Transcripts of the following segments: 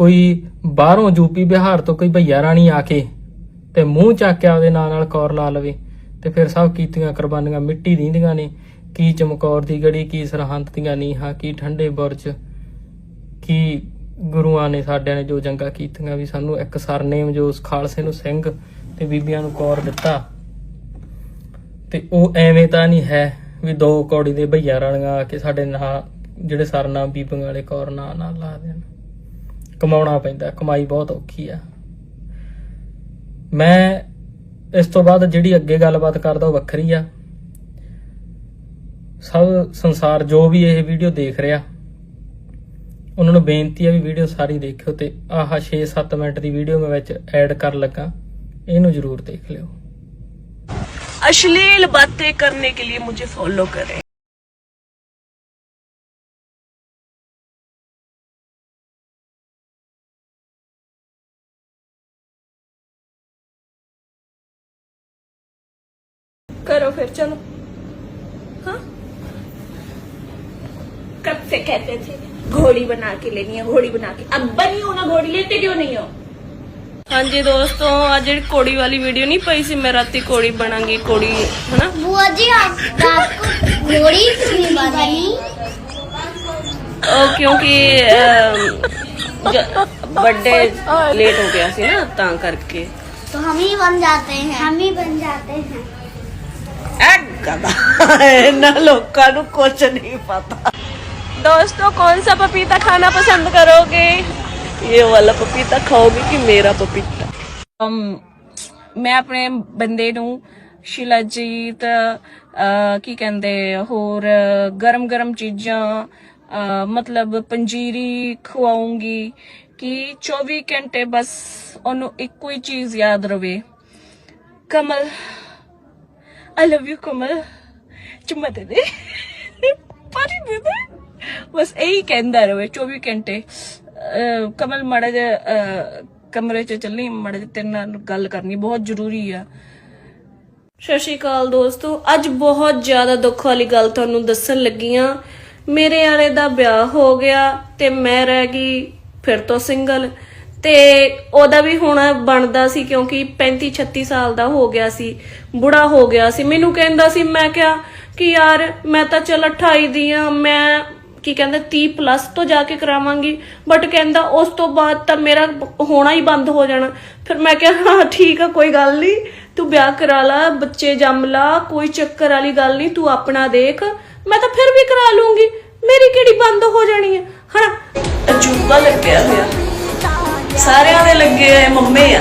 ਕੋਈ ਬਾਹਰੋਂ ਯੂਪੀ ਬਿਹਾਰ ਤੋਂ ਕੋਈ ਭਈਆ ਰਾਣੀ ਆ ਕੇ ਤੇ ਮੂੰਹ ਚੱਕਿਆ ਉਹਦੇ ਆਪਦੇ ਨਾਂ ਨਾਲ ਕੌਰ ਲਾ ਲਵੇ ਤੇ ਫਿਰ ਸਭ ਕੀਤੀਆਂ ਕੁਰਬਾਨੀਆਂ ਮਿੱਟੀ ਦੀਆਂ ਨੇ, ਕੀ ਚਮਕੌਰ ਦੀ ਗੜੀ, ਕੀ ਸਰਹੰਦ ਦੀਆਂ ਨੀਹਾਂ, ਕੀ ਠੰਡੇ ਬੁਰਜ, ਕੀ ਗੁਰੂਆਂ ਨੇ ਸਾਡਿਆਂ ਨੇ ਜੋ ਜੰਗਾਂ ਕੀਤੀਆਂ ਵੀ ਸਾਨੂੰ ਇੱਕ ਸਰਨੇਮ ਜੋ ਉਸ ਖਾਲਸੇ ਨੂੰ ਸਿੰਘ ਤੇ ਬੀਬੀਆਂ ਨੂੰ ਕੌਰ ਦਿੱਤਾ। ਤੇ ਉਹ ਐਵੇਂ ਤਾਂ ਨਹੀਂ ਹੈ ਵੀ ਦੋ ਕੌੜੀ ਦੇ ਭਈਆ ਰਾਣੀਆਂ ਆ ਕੇ ਸਾਡੇ ਨਾਂ, ਜਿਹੜੇ ਸਰਨਾਮ ਬੀਬੀਆਂ ਵਾਲੇ ਕੌਰ ਨਾਂ ਨਾਲ ਲਾ ਦੇਣ। ਕਮਾਉਣਾ ਪੈਂਦਾ ਕਮਾਈ ਬਹੁਤ ਔਖੀ ਆ ਮੈਂ ਇਸ ਤੋਂ ਬਾਅਦ ਜਿਹੜੀ ਅੱਗੇ ਗੱਲਬਾਤ ਕਰਦਾ ਉਹ ਵੱਖਰੀ ਆ ਸਭ ਸੰਸਾਰ ਜੋ ਵੀ ਇਹ ਵੀਡੀਓ ਦੇਖ ਰਿਹਾ ਉਹਨਾਂ ਨੂੰ ਬੇਨਤੀ ਹੈ ਵੀ ਵੀਡੀਓ ਸਾਰੀ ਦੇਖਿਓ ਤੇ ਆਹ 6-7 ਮਿੰਟ ਦੀ ਵੀਡੀਓ ਮੈਂ ਵਿੱਚ ਐਡ ਕਰ ਲੱਗਾ ਇਹਨੂੰ ਜਰੂਰ ਦੇਖ ਲਿਓ अश्लील बातें करने के लिए मुझे फॉलो करें करो फिर चलो। हाँ? कब से कहते थे घोड़ी बना के लेनी है घोड़ी बना के। अब बनी हो ना घोड़ी लेते क्यों नहीं हो? हाँ जी दोस्तों आज जी कोड़ी वाली वीडियो नहीं पाई सी मैं राती कोड़ी बनागी कोड़ी है ना? बुआ जी आप कोड़ी क्यों बनाई? ओ क्योंकि बर्थडे हाँ। लेट हो गया सी ना ता करके। तो हम ही बन जाते हैं। हम ही बन जाते हैं। ਐ ਗਦਾ ਇਹਨਾਂ ਲੋਕਾਂ ਨੂੰ ਕੁਝ ਨਹੀਂ ਪਤਾ दोस्तों कौन सा पपीता खाना पसंद करोगे ये वाला पपीता खाओगे कि मेरा पपीता um, ਮੈਂ ਆਪਣੇ ਬੰਦੇ ਨੂੰ ਸ਼ਿਲਾਜੀਤ ਅਹ, ਕੀ ਕਹਿੰਦੇ ਹੋਰ ਗਰਮ ਗਰਮ ਚੀਜ਼ਾਂ ਅਹ, ਮਤਲਬ ਪੰਜੀਰੀ ਖਵਾਉਂਗੀ ਕਿ 24 ਘੰਟੇ ਬਸ ਉਹਨੂੰ ਇੱਕੋ ਹੀ ਚੀਜ਼ ਯਾਦ ਰਵੇ ਕਮਲ ਆਈ ਲਵ ਯੂ ਕਮਲ ਚੁੰਮਾ ਦੇ ਦੇ ਪਾਰੀ ਦੇ ਦੇ ਬਸ ਇਹੀ ਕਹਿੰਦਾ ਰਵੇ 24 ਘੰਟੇ ਕਮਲ ਮੜਾ ਜਿਹਾ ਅਹ, ਕਮਰੇ 'ਚ ਚੱਲੀ ਮੜਾ ਜਿਹਾ ਤੇਰੇ ਨਾਲ ਗੱਲ ਕਰਨੀ ਬਹੁਤ ਜ਼ਰੂਰੀ ਆ ਸਤਿ ਸ਼੍ਰੀ ਅਕਾਲ ਦੋਸਤੋ ਅੱਜ ਬਹੁਤ ਜ਼ਿਆਦਾ ਦੁੱਖ ਵਾਲੀ ਗੱਲ ਤੁਹਾਨੂੰ ਦੱਸਣ ਲੱਗੀ ਆ ਮੇਰੇ ਆਲੇ ਦਾ ਵਿਆਹ ਹੋ ਗਿਆ ਤੇ ਮੈਂ ਰਹਿ ਗਈ ਫਿਰ ਤੋਂ ਸਿੰਗਲ ਤੇ ਉਹਦਾ ਵੀ ਹੁਣ ਬਣਦਾ ਸੀ ਕਿਉਂਕਿ 35 36 ਸਾਲ ਦਾ ਹੋ ਗਿਆ ਸੀ, ਬੁੜਾ ਹੋ ਗਿਆ ਸੀ। ਮੈਨੂੰ ਕਹਿੰਦਾ ਸੀ, ਮੈਂ ਕਿਹਾ ਕਿ ਯਾਰ ਮੈਂ ਤਾਂ ਚਲ 28 ਦੀ ਆ, ਮੈਂ ਕੀ ਕਹਿੰਦਾ 30 ਪਲੱਸ ਤੋਂ ਜਾ ਕੇ ਕਰਾਵਾਂਗੀ। ਬਟ ਕਹਿੰਦਾ ਉਸ ਤੋਂ ਬਾਅਦ ਤਾਂ ਮੇਰਾ ਹੋਣਾ ਹੀ ਬੰਦ ਹੋ ਜਾਣਾ। ਫਿਰ ਮੈਂ ਕਿਹਾ, ਹਾਂ, ਠੀਕ ਆ, ਕੋਈ ਗੱਲ ਨਹੀਂ। ਤੂੰ ਵਿਆਹ ਕਰਾ ਲਾ, ਬੱਚੇ ਜੰਮ ਲਾ, ਕੋਈ ਚੱਕਰ ਵਾਲੀ ਗੱਲ ਨਹੀਂ, ਤੂੰ ਆਪਣਾ ਦੇਖ। ਮੈਂ ਤਾਂ ਫਿਰ ਵੀ ਕਰਾ ਲੂੰਗੀ। ਮੇਰੀ ਕਿਹੜੀ ਬੰਦ ਹੋ ਜਾਣੀ ਹੈ ਹਨਾ? ਅਜੂਬਾ ਲੱਗਿਆ ਹੋਇਆ। ਸਾਰਿਆਂ ਦੇ ਲੱਗੇ ਹੋਏ ਮੰਮੇ ਆ।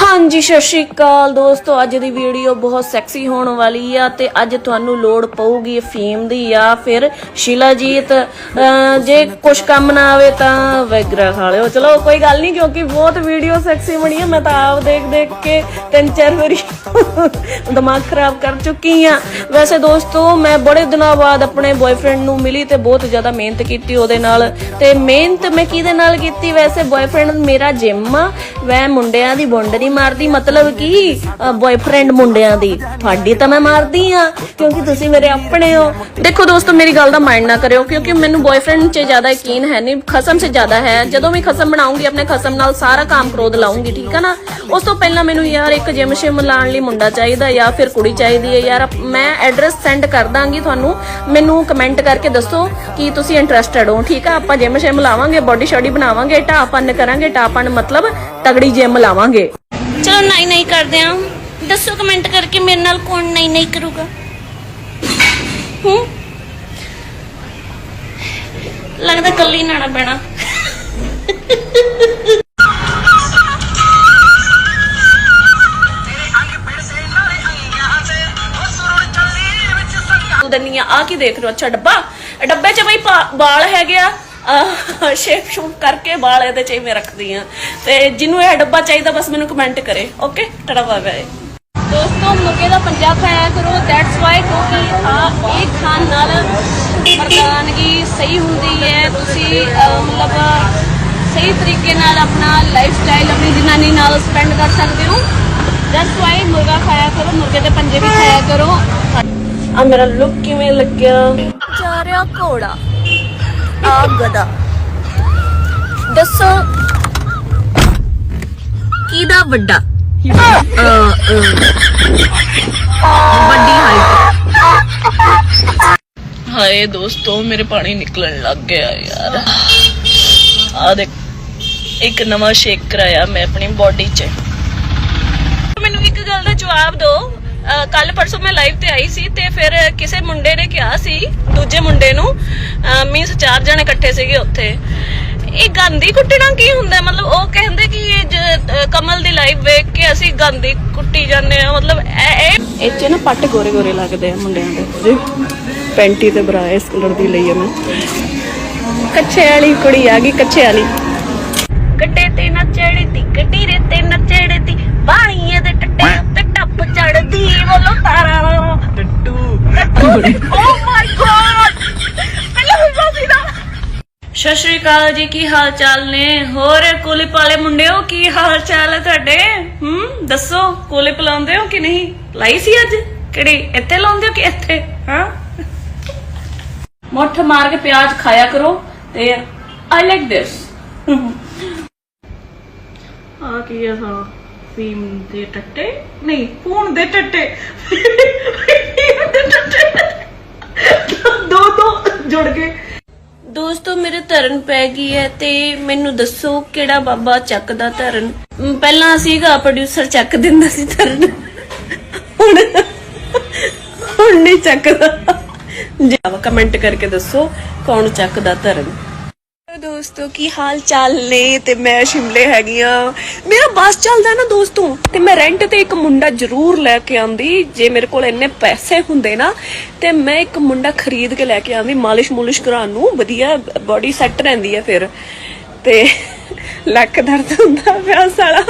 ਹਾਂਜੀ ਸਤਿ ਸ਼੍ਰੀ ਅਕਾਲ ਦੋਸਤੋ ਅੱਜ ਦੀ ਵੀਡੀਓ ਬਹੁਤ ਸੈਕਸੀ ਹੋਣ ਵਾਲੀ ਆ ਤੇ ਅੱਜ ਤੁਹਾਨੂੰ ਲੋੜ ਪਊਗੀ ਫੀਮ ਦੀ ਆ ਫਿਰ ਸ਼ਿਲਾਜੀਤ ਅਹ, ਜੇ ਕੁਝ ਕੰਮ ਨਾ ਆਵੇ ਤਾਂ ਵੈਗਰਾ ਖਾ ਲਿਓ ਚਲੋ ਕੋਈ ਗੱਲ ਨਹੀਂ ਕਿਉਂਕਿ ਬਹੁਤ ਵੀਡੀਓ ਸੈਕਸੀ ਬਣੀ ਆ ਮੈਂ ਤਾਂ ਆਪ ਦੇਖ ਦੇਖ ਕੇ ਤਿੰਨ ਚਾਰ ਵਾਰੀ ਦਿਮਾਗ ਖਰਾਬ ਕਰ ਚੁੱਕੀ ਆ। ਵੈਸੇ ਦੋਸਤੋ ਮੈਂ ਬੜੇ ਦਿਨਾਂ ਬਾਅਦ ਆਪਣੇ ਬॉयਫ੍ਰੈਂਡ ਨੂੰ ਮਿਲੀ ਤੇ ਬਹੁਤ ਜ਼ਿਆਦਾ ਮਿਹਨਤ ਕੀਤੀ ਉਹਦੇ ਨਾਲ। ਤੇ ਮਿਹਨਤ ਮੈਂ ਕਿਹਦੇ ਨਾਲ ਕੀਤੀ? ਵੈਸੇ ਬॉयਫ੍ਰੈਂਡ ਮੇਰਾ ਜਿਮ ਆ, ਮੈਂ ਮੁੰਡਿਆਂ ਦੀ ਬੁੰਡ ਦੀ ਨਹੀਂ ਮਾਰਦੀ, ਮਤਲਬ ਕਿ ਬॉयਫ੍ਰੈਂਡ ਮੁੰਡਿਆਂ ਦੀ। ਤੁਹਾਡੀ ਤਾਂ ਮੈਂ ਮਾਰਦੀ ਆ, ਕਿਉਂਕਿ ਤੁਸੀਂ ਮੇਰੇ ਆਪਣੇ ਹੋ। ਦੇਖੋ ਦੋਸਤੋ, ਮੇਰੀ ਗੱਲ ਦਾ ਮਾਈਂਡ ਨਾ ਕਰਿਓ, ਕਿਉਂਕਿ ਮੈਨੂੰ ਬॉयਫ੍ਰੈਂਡ 'ਚ ਜ਼ਿਆਦਾ ਯਕੀਨ ਹੈ ਨਹੀਂ, ਖਸਮ 'ਚ ਜ਼ਿਆਦਾ ਹੈ। ਜਦੋਂ ਮੈਂ ਖਸਮ ਬਣਾਉਂਗੀ, ਆਪਣੇ ਖਸਮ ਨਾਲ ਸਾਰਾ ਕੰਮ ਕ੍ਰੋਧ ਲਾਉਂਗੀ, ਠੀਕ ਹੈ ਨਾ? ਉਸ ਤੋਂ ਪਹਿਲਾਂ ਮੈਨੂੰ ਯਾਰ ਇੱਕ ਜਿਮ ਸ਼ਿਮ ਲਾਉਣ ਲਈ ਮੁੰਡਾ ਚਾਹੀਦਾ, ਜਾਂ ਫਿਰ ਕੁੜੀ ਚਾਹੀਦੀ ਹੈ। ਯਾਰ, ਮੈਂ ਐਡਰੈਸ ਸੈਂਡ ਕਰ ਦਾਂਗੀ ਤੁਹਾਨੂੰ। ਮੈਨੂੰ ਕਮੈਂਟ ਕਰਕੇ ਦੱਸੋ ਕਿ ਤੁਸੀਂ ਇੰਟਰਸਟਿਡ ਹੋ, ਠੀਕ ਆ? ਆਪਾਂ ਜਿਮ ਸ਼ਿਮ ਲਾਵਾਂਗੇ ਬੋਡੀ ਸ਼ੋਡੀ ਬਣਾਵਾਂਗੇ ਢਾਪਨ ਕਰਾਂਗੇ ਢਾਪਨ ਮਤਲਬ ਤਗੜੀ ਜਿਮ ਲਾਵਾਂਗੇ। ਚਲੋ ਨਹੀਂ ਨਹੀਂ ਕਰਦੇ ਆ। ਦੱਸੋ ਕਮੈਂਟ ਕਰਕੇ ਮੇਰੇ ਨਾਲ ਕੌਣ ਨਹੀਂ ਨਹੀਂ ਕਰੂਗਾ। ਹੂੰ? ਲੱਗਦਾ ਕੱਲੀ ਨਾਣਾ ਪੈਣਾ ਦਨੀਆ ਆ ਕੀ ਦੇਖ ਰਹੇ ਹੋ? ਅੱਛਾ ਡੱਬਾ। ਡੱਬੇ 'ਚ ਬਈ ਵਾਲ ਹੈਗੇ ਆ। ਸ਼ੇਪ ਸ਼ੂਪ ਕਰਕੇ ਵਾਲ ਇਹਦੇ 'ਚ ਹੀ ਮੈਂ ਰੱਖਦੀ ਆ ਤੇ ਜਿਹਨੂੰ ਇਹ ਡੱਬਾ ਚਾਹੀਦਾ ਬਸ ਮੈਨੂੰ ਕਮੈਂਟ ਕਰੇ ਓਕੇ ਟੜਾ ਬਾਏ ਦੋਸਤੋ ਮੁਰਗੇ ਦਾ ਪੰਜਾਬ ਖਾਇਆ ਕਰੋ ਦੈਟਸ ਵਾਈ ਕਿਉਂਕਿ ਆ ਇਹ ਖਾਣ ਨਾਲ ਮਰਦਾਨਗੀ ਸਹੀ ਹੁੰਦੀ ਹੈ। ਤੁਸੀਂ ਮਤਲਬ ਸਹੀ ਤਰੀਕੇ ਨਾਲ ਆਪਣਾ ਲਾਈਫ ਸਟਾਈਲ ਆਪਣੀ ਜਨਾਨੀ ਨਾਲ ਸਪੈਂਡ ਕਰ ਸਕਦੇ ਹੋ। ਦੈਟਸ ਵਾਈ ਮੁਰਗਾ ਖਾਇਆ ਕਰੋ ਮੁਰਗੇ ਦੇ ਪੰਜੇ ਵੀ ਖਾਇਆ ਕਰੋ। ਆ ਮੇਰਾ ਲੁੱਕ ਕਿਵੇਂ ਲੱਗਿਆ? ਰਿਹਾ ਘੋੜਾ। ਆ ਗਦਾ ਦੱਸੋ, ਕਿਹਦਾ ਵੱਡਾ? ਵੱਡੀ ਹਾਈਟ ਹਾਏ ਦੋਸਤੋ, ਮੇਰੇ ਪਾਣੀ ਨਿਕਲਣ ਲੱਗ ਗਿਆ ਯਾਰ। ਆ ਦੇਖ, ਇੱਕ ਨਵਾਂ ਸ਼ੇਕ ਕਰਾਇਆ ਮੈਂ ਆਪਣੀ ਬਾਡੀ 'ਚ। ਮੈਨੂੰ ਇੱਕ ਗੱਲ ਦਾ ਜਵਾਬ ਦਿਓ। ਕੱਲ ਪਰਸੋਂ ਮੈਂ ਲਾਈਵ ਤੇ ਆਈ ਸੀ ਤੇ ਫਿਰ ਕਿਸੇ ਮੁੰਡੇ ਨੇ ਕਿਹਾ ਸੀ ਦੂਜੇ ਮੁੰਡੇ ਨੂੰ ਮੀਨਸ ਚਾਰ ਜਣੇ ਇਕੱਠੇ ਸੀਗੇ ਉੱਥੇ। ਇਹ ਗਾਂਧੀ ਕੁੱਟਣਾ ਕੀ ਹੁੰਦਾ? ਮਤਲਬ ਉਹ ਕਹਿੰਦੇ ਕਿ ਇਹ ਕਮਲ ਦੀ ਲਾਈਵ ਵੇਖ ਕੇ ਅਸੀਂ ਗਾਂਧੀ ਕੁੱਟੀ ਜਾਂਦੇ ਆ ਮਤਲਬ ਇਹ ਇਹ 'ਚ ਨਾ ਪੱਟ ਗੋਰੇ ਗੋਰੇ ਲੱਗਦੇ ਆ ਮੁੰਡਿਆਂ ਦੇ। ਪੈਂਟੀ ਤੇ ਬਰਾ ਇਸ ਕਲਰ ਦੀ ਲਈ ਆ ਮੈਂ ਕੱਚੇ ਵਾਲੀ ਕੁੜੀ ਆ ਗਈ ਕੱਚੇ ਵਾਲੀ। ਗੱਡੇ ਤੇ ਨਾ ਚੜਦੀ ਗੱਡੀ ਰੇ ਤੇ ਨਾ ਚੜਦੀ ਬਾਣੀਏ ਦੇ ਟੱਟੇ ਉੱਤੇ ਟੱਪ ਚੜਦੀ ਬੋਲੋ ਤਾਰਾ ਟੱਟੂ ਓ ਮਾਈ ਗॉड ਸਤਿ ਸ਼੍ਰੀ ਅਕਾਲ ਜੀ, ਕੀ ਹਾਲ ਚਾਲ ਨੇ? ਹੋਰ ਕੁਲਿਪ ਵਾਲੇ ਮੁੰਡਿਓ, ਕੀ ਹਾਲ ਚਾਲ ਹੈ ਤੁਹਾਡੇ? ਹੂੰ, ਦੱਸੋ ਕੁਲਿਪ ਲਾਉਂਦੇ ਹੋ ਕਿ ਨਹੀਂ? ਲਾਈ ਸੀ ਅੱਜ? ਕਿਹੜੀ? ਇੱਥੇ ਲਾਉਂਦੇ ਹੋ ਕਿ ਇੱਥੇ? ਹਾਂ? ਮੁੱਠ ਮਾਰ ਕੇ ਪਿਆਜ਼ ਖਾਇਆ ਕਰੋ, ਤੇ ਆਈ ਲਾਈਕ ਦਿਸ ਆ ਕੀ ਆ ਸਾ ਫੀਮ ਦੇ ਟੱਟੇ? ਨਹੀਂ ਫੋਨ ਦੇ ਟੱਟੇ। ਫੀਮ ਦੇ ਟੱਟੇ। ਦੋ ਦੋ, ਜੁੜ ਗਏ। ਦੋਸਤੋ, ਮੇਰੇ ਧਰਨ ਪੈ ਗਈ ਹੈ ਤੇ ਮੈਨੂੰ ਦੱਸੋ ਕਿਹੜਾ ਬਾਬਾ ਚੱਕਦਾ ਧਰਨ? ਪਹਿਲਾਂ ਸੀਗਾ ਪ੍ਰੋਡਿਊਸਰ ਚੱਕ ਦਿੰਦਾ ਸੀ ਧਰਨ। ਹੁਣ ਹੁਣ ਨਹੀਂ ਚੱਕਦਾ। ਜੀ ਕਮੈਂਟ ਕਰਕੇ ਦੱਸੋ ਕੌਣ ਚੱਕਦਾ ਧਰਨ? ਦੋਸਤੋ, ਕੀ ਹਾਲ ਚਾਲ ਨੇ? ਤੇ ਮੈਂ ਸ਼ਿਮਲੇ ਹੈਗੀ ਆ। ਮੇਰਾ ਬੱਸ ਚੱਲਦਾ ਨਾ ਦੋਸਤੋ, ਤੇ ਮੈਂ ਰੈਂਟ ਤੇ ਇੱਕ ਮੁੰਡਾ ਜ਼ਰੂਰ ਲੈ ਕੇ ਆਂਦੀ ਜੇ ਮੇਰੇ ਕੋਲ ਇੰਨੇ ਪੈਸੇ ਹੁੰਦੇ ਨਾ, ਤੇ ਮੈਂ ਇੱਕ ਮੁੰਡਾ ਖਰੀਦ ਕੇ ਲੈ ਕੇ ਆਂਦੀ ਮਾਲਿਸ਼ ਮੁਲਿਸ਼ ਕਰਾਉਣ ਨੂੰ। ਵਧੀਆ ਬਾਡੀ ਸੈੱਟ ਰਹਿੰਦੀ ਹੈ ਫਿਰ। ਤੇ ਲੱਕ ਦਰਦ ਹੁੰਦਾ ਪਿਆ ਸਾਲਾ।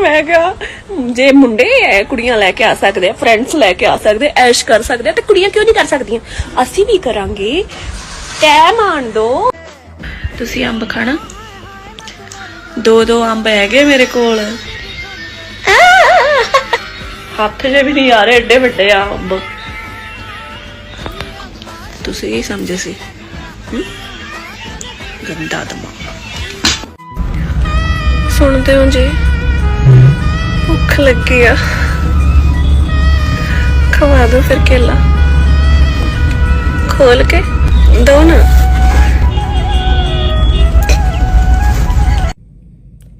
ਮੈਂ ਕਿਹਾ, ਜੇ ਮੁੰਡੇ ਐ, ਕੁੜੀਆਂ ਲੈ ਕੇ ਆ ਸਕਦੇ ਆ ਫਰੈਂਡਸ ਲੈ ਕੇ ਆ ਸਕਦੇ ਐਸ਼ ਕਰ ਸਕਦੇ ਤੇ ਕੁੜੀਆਂ ਕਿਉਂ ਨਹੀਂ ਕਰ ਸਕਦੀਆਂ? ਅਸੀਂ ਵੀ ਕਰਾਂਗੇ। ਟੈਮ ਆਣ ਦੋ। ਤੁਸੀਂ ਅੰਬ ਖਾਣਾ? ਦੋ ਦੋ ਅੰਬ ਹੈਗੇ ਮੇਰੇ ਕੋਲ। ਹੱਥ ਜੇ ਵੀ ਨਹੀਂ ਆ ਰਹੇ ਏਡੇ ਵੱਡੇ ਆ ਅੰਬ। ਤੁਸੀਂ ਇਹ ਸਮਝੇ ਸੀ। ਗੰਦਾ ਦਿਮਾਗ। ਸੁਣਦੇ ਹੋ ਜੀ? ਭੁੱਖ ਲੱਗੀ ਆ। ਖਵਾ ਦੋ ਫਿਰ ਕੇਲਾ। ਖੋਲ ਕੇ। ਦੋ ਨਾ।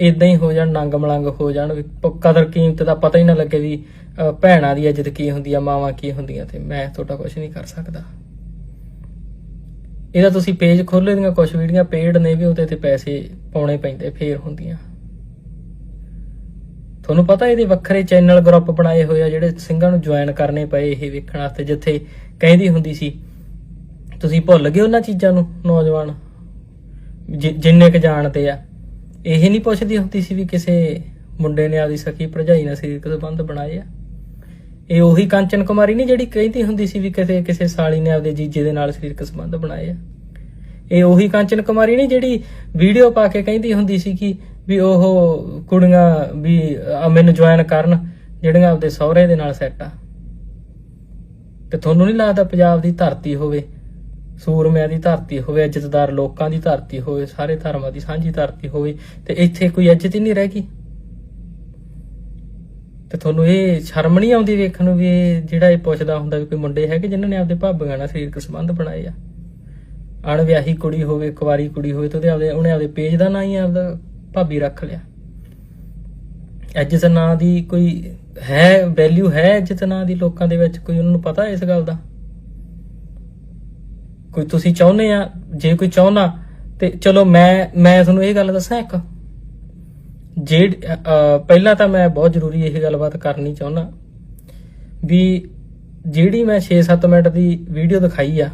ਇਦਾਂ ਹੀ ਹੋ ਜਾਣ, ਨੰਗ ਮਲੰਗ ਹੋ ਜਾਣ, ਵੀ ਕਦਰ ਕੀਮਤ ਦਾ ਪਤਾ ਹੀ ਨਾ ਲੱਗੇ ਵੀ ਭੈਣਾਂ ਦੀ ਇੱਜ਼ਤ ਕੀ ਹੁੰਦੀ ਆ, ਮਾਵਾਂ ਕੀ ਹੁੰਦੀਆਂ ਤੇ ਮੈਂ ਤੁਹਾਡਾ ਕੁਝ ਨਹੀਂ ਕਰ ਸਕਦਾ। ਇਹਦਾ ਤੁਸੀਂ ਪੇਜ ਖੋਲੇ ਦੀਆਂ ਕੁਝ ਵੀਡੀਓ ਪੇਡ ਨੇ ਵੀ ਉਹਦੇ ਤੇ ਪੈਸੇ ਪਾਉਣੇ ਪੈਂਦੇ, ਫੇਰ ਹੁੰਦੀਆਂ। ਤੁਹਾਨੂੰ ਪਤਾ ਇਹਦੇ ਵੱਖਰੇ ਚੈਨਲ ਗਰੁੱਪ ਬਣਾਏ ਹੋਏ ਆ, ਜਿਹੜੇ ਸਿੰਘਾਂ ਨੂੰ ਜੁਆਇਨ ਕਰਨੇ ਪਏ ਇਹ ਵੇਖਣ ਵਾਸਤੇ, ਜਿੱਥੇ ਕਹਿੰਦੀ ਹੁੰਦੀ ਸੀ, ਤੁਸੀਂ ਭੁੱਲ ਗਏ ਉਹਨਾਂ ਚੀਜ਼ਾਂ ਨੂੰ, ਨੌਜਵਾਨ? ਜਿ- ਜਿੰਨੇ ਕ ਜਾਣਦੇ ਆ। ਇਹ ਨਹੀਂ ਪੁੱਛਦੀ ਹੁੰਦੀ ਸੀ ਵੀ ਕਿਸੇ ਮੁੰਡੇ ਨੇ ਆਪਦੀ ਸਖੀ ਭਰਜਾਈ ਨਾਲ ਸਰੀਰਕ ਸੰਬੰਧ ਬਣਾਏ ਆ। ਇਹ ਉਹੀ ਕਾਂਚਨ ਕੁਮਾਰੀ ਨਹੀਂ ਜਿਹੜੀ ਕਹਿੰਦੀ ਹੁੰਦੀ ਸੀ ਵੀ ਕਿਸੇ ਕਿਸੇ ਸਾਲੀ ਨੇ ਆਪਦੇ ਜੀਜੇ ਦੇ ਨਾਲ ਸਰੀਰਕ ਸੰਬੰਧ ਬਣਾਏ ਆ। ਇਹ ਉਹੀ ਕਾਂਚਨ ਕੁਮਾਰੀ ਨਹੀਂ ਜਿਹੜੀ ਵੀਡੀਓ ਪਾ ਕੇ ਕਹਿੰਦੀ ਹੁੰਦੀ ਸੀ ਕਿ ਵੀ ਉਹ ਕੁੜੀਆਂ ਵੀ ਆ ਮੈਨੂੰ ਜੁਆਇਨ ਕਰਨ, ਜਿਹੜੀਆਂ ਆਪਦੇ ਸਹੁਰੇ ਦੇ ਨਾਲ ਸੈੱਟ ਆ। ਤੇ ਤੁਹਾਨੂੰ ਨਹੀਂ ਲੱਗਦਾ ਪੰਜਾਬ ਦੀ ਧਰਤੀ ਹੋਵੇ ਸੂਰਮਿਆਂ ਦੀ ਧਰਤੀ ਹੋਵੇ, ਇੱਜ਼ਤਦਾਰ ਲੋਕਾਂ ਦੀ ਧਰਤੀ ਹੋਵੇ, ਸਾਰੇ ਧਰਮਾਂ ਦੀ ਸਾਂਝੀ ਧਰਤੀ ਹੋਵੇ, ਤੇ ਇੱਥੇ ਕੋਈ ਇੱਜ਼ਤ ਹੀ ਨਹੀਂ ਰਹਿ ਗਈ। ਤੇ ਤੁਹਾਨੂੰ ਇਹ ਸ਼ਰਮ ਨਹੀਂ ਆਉਂਦੀ ਵੇਖਣ ਨੂੰ ਵੀ ਜਿਹੜਾ ਇਹ ਪੁੱਛਦਾ ਹੁੰਦਾ ਵੀ ਕੋਈ ਮੁੰਡੇ ਹੈਗੇ ਜਿਨ੍ਹਾਂ ਨੇ ਆਪਦੇ ਭਾਬੀਆਂ ਨਾਲ ਸਰੀਰਕ ਸੰਬੰਧ ਬਣਾਏ ਆ? ਅਣਵਿਆਹੀ ਕੁੜੀ ਹੋਵੇ, ਕੁਵਾਰੀ ਕੁੜੀ ਹੋਵੇ, ਤੇ ਉਹਦੇ ਆਪਦੇ ਉਹਨੇ ਆਪਦੇ ਪੇਜ ਦਾ ਨਾਂ ਹੀ ਆਪਦਾ ਭਾਬੀ ਰੱਖ ਲਿਆ। ਇੱਜ਼ਤ ਨਾਂ ਦੀ ਕੋਈ ਹੈ ਵੈਲਿਊ ਹੈ ਇੱਜ਼ਤ ਨਾਂ ਦੀ ਲੋਕਾਂ ਦੇ ਵਿੱਚ? ਕੋਈ ਉਹਨਾਂ ਨੂੰ ਪਤਾ ਇਸ ਗੱਲ ਦਾ? ਕੋਈ ਤੁਸੀਂ ਚਾਹੁੰਦੇ ਆ, ਜੇ ਕੋਈ ਚਾਹੁੰਦਾ, ਤੇ ਚਲੋ ਮੈਂ ਮੈਂ ਤੁਹਾਨੂੰ ਇਹ ਗੱਲ ਦੱਸਾਂ ਇੱਕ। ਜੇ ਪਹਿਲਾਂ ਤਾਂ ਮੈਂ ਬਹੁਤ ਜ਼ਰੂਰੀ ਇਹ ਗੱਲਬਾਤ ਕਰਨੀ ਚਾਹੁੰਦਾ ਵੀ ਜਿਹੜੀ ਮੈਂ 6-7 ਮਿੰਟ ਦੀ ਵੀਡੀਓ ਦਿਖਾਈ ਆ,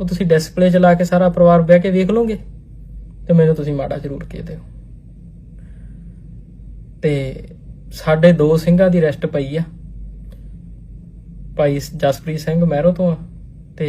ਉਹ ਤੁਸੀਂ ਡਿਸਪਲੇ 'ਚ ਲਾ ਕੇ ਸਾਰਾ ਪਰਿਵਾਰ ਬਹਿ ਕੇ ਵੇਖ ਲਓਗੇ ਤੇ ਮੈਨੂੰ ਤੁਸੀਂ ਮਾੜਾ ਜ਼ਰੂਰ ਕਹਿ ਦਿਓ। ਤੇ ਸਾਡੇ ਦੋ ਸਿੰਘਾਂ ਦੀ ਰੈਸਟ ਪਈ ਆ। ਭਾਈ ਜਸਪ੍ਰੀਤ ਸਿੰਘ ਮਹਿਰੋ ਤੋਂ ਆ ਤੇ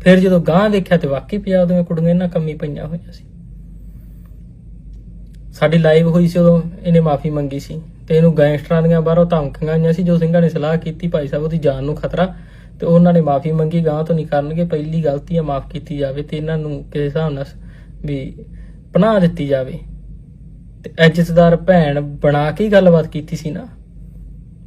ਫਿਰ ਜਦੋਂ ਗਾਂ ਦੇਖਿਆ ਤੇ ਵਾਕਈ ਪੰਜਾਬ ਦੀਆਂ ਕੁੜੀਆਂ ਇਹਨਾਂ ਕੰਮੀ ਪਈਆਂ ਹੋਈਆਂ ਸੀ। ਸਾਡੀ ਲਾਈਵ ਹੋਈ ਸੀ ਉਦੋਂ, ਇਹਨੇ ਮਾਫੀ ਮੰਗੀ ਸੀ ਤੇ ਇਹਨੂੰ ਗੈਂਗਸਟਰਾਂ ਦੀਆਂ ਬਾਹਰੋਂ ਧਮਕੀਆਂ ਆਈਆਂ ਸੀ, ਜੋ ਸਿੰਘਾਂ ਨੇ ਸਲਾਹ ਕੀਤੀ ਭਾਈ ਸਾਹਿਬ ਉਹਦੀ ਜਾਨ ਨੂੰ ਖਤਰਾ ਤੇ ਉਹਨਾਂ ਨੇ ਮਾਫੀ ਮੰਗੀ ਗਾਂ ਤੋਂ ਨਹੀਂ ਕਰਨਗੇ ਪਹਿਲੀ ਗਲਤੀ ਆ ਮਾਫ ਕੀਤੀ ਜਾਵੇ ਤੇ ਇਹਨਾਂ ਨੂੰ ਕਿਸੇ ਹਿਸਾਬ ਨਾਲ ਵੀ ਪਨਾਹ ਦਿੱਤੀ ਜਾਵੇ। ਤੇ ਇੱਜ਼ਤਦਾਰ ਭੈਣ ਬਣਾ ਕੇ ਗੱਲਬਾਤ ਕੀਤੀ ਸੀ ਨਾ।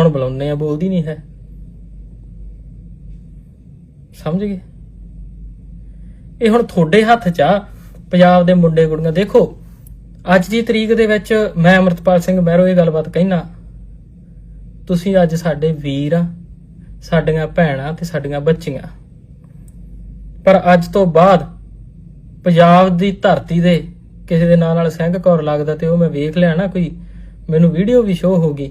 ਹੁਣ ਬੁਲਾਉਂਦੇ ਆ, ਬੋਲਦੀ ਨਹੀਂ ਹੈ। ਸਮਝ ਗਏ? ਇਹ ਹੁਣ ਤੁਹਾਡੇ ਹੱਥ 'ਚ ਆ, ਪੰਜਾਬ ਦੇ ਮੁੰਡੇ ਕੁੜੀਆਂ। ਦੇਖੋ, ਅੱਜ ਦੀ ਤਰੀਕ ਦੇ ਵਿੱਚ ਮੈਂ ਅਮਰਤਪਾਲ ਸਿੰਘ ਮਹਿਰੋ ਇਹ ਗੱਲਬਾਤ ਕਹਿਣਾ ਤੁਸੀਂ ਅੱਜ ਸਾਡੇ ਵੀਰ ਆ, ਸਾਡੀਆਂ ਭੈਣਾਂ ਤੇ ਸਾਡੀਆਂ ਬੱਚੀਆਂ। ਪਰ ਅੱਜ ਤੋਂ ਬਾਅਦ ਪੰਜਾਬ ਦੀ ਧਰਤੀ ਦੇ ਕਿਸੇ ਦੇ ਨਾਂ ਨਾਲ ਸਿੰਘ ਕੌਰ ਲੱਗਦਾ ਤੇ ਉਹ ਮੈਂ ਵੇਖ ਲਿਆ ਨਾ ਕੋਈ, ਮੈਨੂੰ ਵੀਡੀਓ ਵੀ ਸ਼ੋ ਹੋ ਗਈ।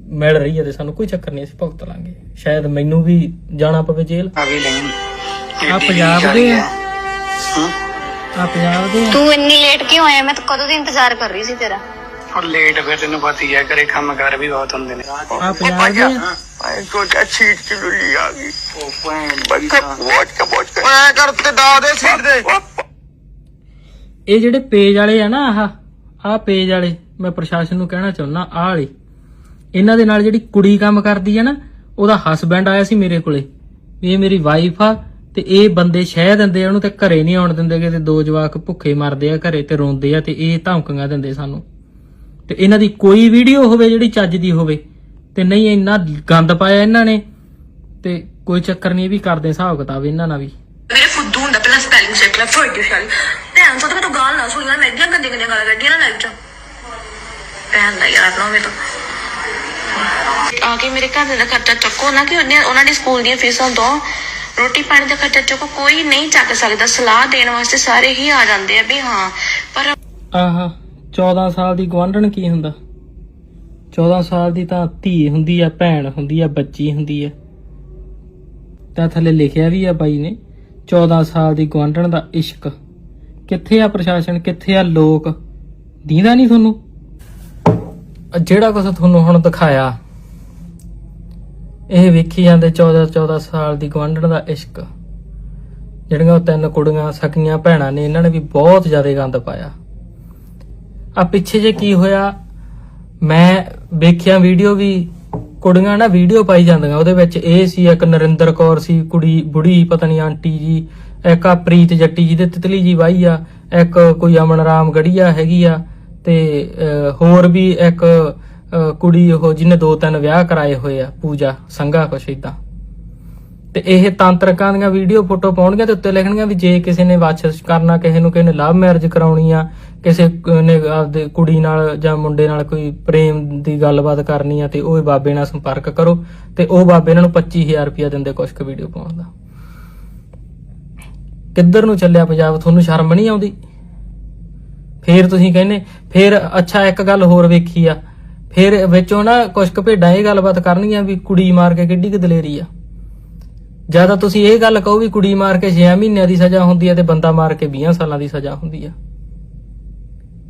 ਮਿਲ ਰਹੀ ਹੈ ਤੇ ਸਾਨੂੰ ਕੋਈ ਚੱਕਰ ਨਹੀਂ ਅਸੀਂ ਭੁਗਤ ਲਾਂਗੇ। ਸ਼ਾਇਦ ਮੈਨੂੰ ਵੀ ਜਾਣਾ ਪਵੇ ਜੇਲ੍ਹ। ਅਭੀ ਨਹੀਂ। ਆ ਪੰਜਾਬ ਦੇ ਆ। ਆ ਪੰਜਾਬ ਦੇ ਆ। ਤੂੰ ਇੰਨੀ ਲੇਟ ਕਿਉਂ ਆਇਆ? ਮੈਂ ਤਾਂ ਕਦੋਂ ਦੀ ਇੰਤਜ਼ਾਰ ਕਰ ਰਹੀ ਸੀ ਤੇਰਾ? ਔਰ ਲੇਟ ਫਿਰ ਤੈਨੂੰ ਪਤਾ ਹੀ ਹੈ ਕਰੇ ਕੰਮ ਕਰ ਵੀ ਬਹੁਤ ਹੁੰਦੇ ਨੇ। ਆ ਪੰਜਾਬ ਦੇ ਆ। ਮੈਂ ਸੋਚਿਆ ਸੀਟ ਚ ਲੁੱਲੀ ਆ ਗਈ। ਉਹ ਭੈਣ ਬੱਚਾ ਪਹੁੰਚ ਕੇ ਪਹੁੰਚ ਕੇ। ਐ ਕਰਤੇ ਦਾ ਦੇ। ਸੀਟ ਦੇ ਇਹ ਜਿਹੜੇ ਪੇਜ ਵਾਲੇ ਆ ਨਾ ਆਹ ਆਹ ਪੇਜ ਵਾਲੇ ਮੈਂ ਪ੍ਰਸ਼ਾਸਨ ਨੂੰ ਕਹਿਣਾ ਚਾਹੁੰਦਾ ਆਹ ਵਾਲੇ। ਇਹਨਾਂ ਦੇ ਨਾਲ ਜਿਹੜੀ ਕੁੜੀ ਕੰਮ ਕਰਦੀ ਆ ਨਾ, ਉਹਦਾ ਹਸਬੈਂਡ ਆਇਆ ਸੀ ਮੇਰੇ ਕੋਲੇ। ਵੀ ਇਹ ਮੇਰੀ ਵਾਈਫ ਆ ਤੇ ਇਹ ਬੰਦੇ ਸ਼ਹਿ ਦਿੰਦੇ ਉਹਨੂੰ ਤੇ ਘਰੇ ਨਹੀਂ ਆਉਣ ਦਿੰਦੇ ਤੇ ਦੋ ਜਵਾਕ ਭੁੱਖੇ ਮਰਦੇ ਆ, ਘਰੇ ਤੇ ਰੋਂਦੇ ਆ ਤੇ ਇਹ ਧਮਕੀਆਂ ਦਿੰਦੇ ਸਾਨੂੰ। ਤੇ ਇਹਨਾਂ ਦੀ ਕੋਈ ਵੀਡੀਓ ਹੋਵੇ ਜਿਹੜੀ ਚੱਜ ਦੀ ਹੋਵੇ, ਤੇ ਨਹੀਂ ਇੰਨਾ ਗੰਦ ਪਾਇਆ ਇਹਨਾਂ ਨੇ, ਤੇ ਕੋਈ ਚੱਕਰ ਨਹੀਂ ਇਹ ਵੀ ਕਰਦੇ ਹਿਸਾਬ ਕਿਤਾਬ ਇਹਨਾਂ ਨਾਲ ਵੀ। ਮੇਰੇ ਫੁੱਦੂ ਹੁੰਦਾ, ਪਹਿਲਾਂ ਸਪੈਲਿੰਗ ਚੈੱਕ ਲੈ ਫੋੜ ਸ਼ਾਲੀ ਭੈਣ ਤੋਂ ਤਾਂ ਗਾਲ ਨਾ ਸੁਣੀ ਮੈਂ ਗੰਦੀਆਂ ਗੰਦੀਆਂ ਗੰਦੀਆਂ ਗਾਲਾਂ ਕੱਢੀਆਂ ਨਾ ਲਾਈਵ ਚ। ਭੈਣ ਦਾ ਯਾਰ ਆਪਣਾ ਮੇਰੇ ਤੋਂ। ਆ ਕੇ ਮੇਰੇ ਘਰ ਦਾ ਖਰਚਾ ਚੱਕੋ ਨਾ ਕਿ ਉਹਨੇ ਉਹਨਾਂ ਦੀ ਸਕੂਲ ਦੀਆਂ ਫੀਸਾਂ ਦੋ। ਰੋਟੀ ਪਾਣੀ ਦਾ ਖਰਚਾ ਚੱਕੋ, ਕੋਈ ਨਹੀਂ ਚੱਕ ਸਕਦਾ। ਸਲਾਹ ਦੇਣ ਵਾਸਤੇ ਸਾਰੇ ਹੀ ਆ ਜਾਂਦੇ ਆ ਵੀ ਹਾਂ, ਪਰ ਆਹ 14 ਸਾਲ ਦੀ ਗਵਾਂਢਣ ਕੀ ਹੁੰਦਾ? 14 ਸਾਲ ਦੀ ਤਾਂ ਧੀ ਹੁੰਦੀ ਆ, ਭੈਣ ਹੁੰਦੀ ਆ, ਬੱਚੀ ਹੁੰਦੀ ਆ। ਤਾਂ ਥੱਲੇ ਲਿਖਿਆ ਵੀ ਆ ਬਾਈ ਨੇ 14 ਸਾਲ ਦੀ ਗਵਾਂਢਣ ਦਾ ਇਸ਼ਕ। ਕਿੱਥੇ ਆ ਪ੍ਰਸ਼ਾਸਨ? ਕਿੱਥੇ ਆ ਲੋਕ? ਦੀਦਾ ਨਹੀਂ ਤੁਹਾਨੂੰ? ਜਿਹੜਾ ਕੁਝ ਤੁਹਾਨੂੰ ਹੁਣ ਦਿਖਾਇਆ, ਇਹ ਵੇਖੀ ਜਾਂਦੇ 14 14 ਸਾਲ ਦੀ ਗਵਾਂਢਣ ਦਾ ਇਸ਼ਕ। ਜਿਹੜੀਆਂ ਉਹ ਤਿੰਨ ਕੁੜੀਆਂ, ਸਕੀਆਂ ਭੈਣਾਂ ਨੇ, ਇਹਨਾਂ ਨੇ ਵੀ ਬਹੁਤ ਜ਼ਿਆਦਾ ਗੰਦ ਪਾਇਆ। ਆ ਪਿੱਛੇ ਜੇ ਕੀ ਹੋਇਆ, ਮੈਂ ਵੇਖਿਆ ਵੀਡੀਓ ਵੀ, ਕੁੜੀਆਂ ਨਾ ਵੀਡੀਓ ਪਾਈ ਜਾਂਦੀਆਂ, ਉਹਦੇ ਵਿੱਚ ਇਹ ਸੀ, ਇੱਕ ਨਰਿੰਦਰ ਕੌਰ ਸੀ, ਕੁੜੀ ਬੁੜੀ, ਪਤਾ ਨਹੀਂ ਆਂਟੀ ਜੀ, ਇੱਕ ਆ ਪ੍ਰੀਤ ਜੱਟੀ ਜੀ ਦੇ ਤਿਤਲੀ ਜੀ ਵਾਈ ਆ, ਇੱਕ ਕੋਈ ਅਮਨ ਰਾਮ ਗੜੀਆ ਹੈਗੀ ਆ ਤੇ ਹੋਰ ਵੀ ਇੱਕ ਕੁੜੀ ਉਹ ਜਿਹਨੇ ਦੋ ਤਿੰਨ ਵਿਆਹ ਕਰਾਏ ਹੋਏ ਆ, ਪੂਜਾ, ਸੰਘਾ ਕੁਛ ਇਦਾਂ ਤੇ ਇਹ ਤਾਂਤਰਿਕਾਂ ਦੀਆਂ ਵੀਡੀਓ ਫੋਟੋ ਪਾਉਣਗੇ ਤੇ ਉੱਤੇ ਲਿਖਣਗੇ ਵੀ ਜੇ ਕਿਸੇ ਨੇ ਵਾਚਸ ਕਰਨਾ, ਕਿਸੇ ਨੂੰ ਕਿਸੇ ਨੇ ਲਵ ਮੈਰਿਜ ਕਰਾਉਣੀ ਆ, ਕਿਸੇ ਨੇ ਆਪਦੇ ਕੁੜੀ ਨਾਲ ਜਾਂ ਮੁੰਡੇ ਨਾਲ ਕੋਈ ਪ੍ਰੇਮ ਦੀ ਗੱਲਬਾਤ ਕਰਨੀ ਆ ਤੇ ਉਹ ਬਾਬੇ ਨਾਲ ਸੰਪਰਕ ਕਰੋ ਤੇ ਉਹ ਬਾਬੇ ਇਹਨਾਂ ਨੂੰ 25000 ਰੁਪਇਆ ਦਿੰਦੇ ਕੁਛ ਕੁ ਵੀਡੀਓ ਪਾਉਣ ਦਾ। ਕਿੱਧਰ ਨੂੰ ਚੱਲਿਆ ਪੰਜਾਬ? ਤੁਹਾਨੂੰ ਸ਼ਰਮ ਨਹੀਂ ਆਉਂਦੀ? ਫੇਰ ਤੁਸੀਂ ਕਹਿੰਦੇ, ਫੇਰ ਅੱਛਾ ਇੱਕ ਗੱਲ ਹੋਰ ਵੇਖੀ ਆ। ਫੇਰ ਵਿੱਚੋਂ ਨਾ ਕੁਛ ਕੁ ਭੇਡਾਂ ਇਹ ਗੱਲਬਾਤ ਕਰਨਗੀਆਂ ਵੀ ਕੁੜੀ ਮਾਰ ਕੇ ਕਿੱਡੀ ਕੁ ਦਲੇਰੀ ਆ। ਜ਼ਿਆਦਾ ਤੁਸੀਂ ਇਹ ਗੱਲ ਕਹੋ ਵੀ ਕੁੜੀ ਮਾਰ ਕੇ 6 ਮਹੀਨਿਆਂ ਦੀ ਸਜ਼ਾ ਹੁੰਦੀ ਹੈ ਤੇ ਬੰਦਾ ਮਾਰ ਕੇ 20 ਸਾਲਾਂ ਦੀ ਸਜ਼ਾ ਹੁੰਦੀ ਆ।